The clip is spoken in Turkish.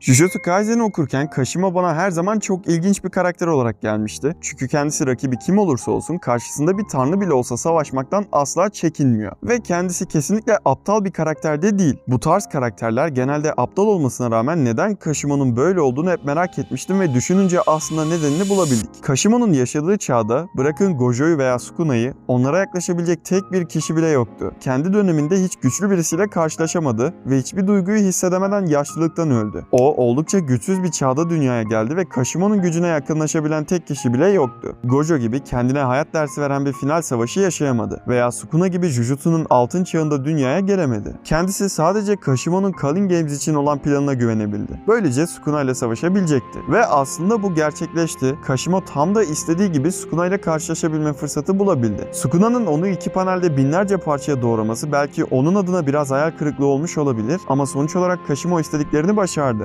Jujutsu Kaisen'i okurken Kashima bana her zaman çok ilginç bir karakter olarak gelmişti. Çünkü kendisi rakibi kim olursa olsun karşısında bir tanrı bile olsa savaşmaktan asla çekinmiyor. Ve kendisi kesinlikle aptal bir karakter de değil. Bu tarz karakterler genelde aptal olmasına rağmen neden Kashima'nın böyle olduğunu hep merak etmiştim ve düşününce aslında nedenini bulabildik. Kashima'nın yaşadığı çağda bırakın Gojo'yu veya Sukuna'yı onlara yaklaşabilecek tek bir kişi bile yoktu. Kendi döneminde hiç güçlü birisiyle karşılaşamadı ve hiçbir duyguyu hissedemeden yaşlılıktan öldü. Oldukça güçsüz bir çağda dünyaya geldi ve Kashimo'nun gücüne yakınlaşabilen tek kişi bile yoktu. Gojo gibi kendine hayat dersi veren bir final savaşı yaşayamadı veya Sukuna gibi Jujutsu'nun altın çağında dünyaya gelemedi. Kendisi sadece Kashimo'nun Culling Games için olan planına güvenebildi. Böylece Sukuna ile savaşabilecekti. Ve aslında bu gerçekleşti. Kashimo tam da istediği gibi Sukuna ile karşılaşabilme fırsatı bulabildi. Sukuna'nın onu iki panelde binlerce parçaya doğraması belki onun adına biraz hayal kırıklığı olmuş olabilir ama sonuç olarak Kashimo istediklerini başardı.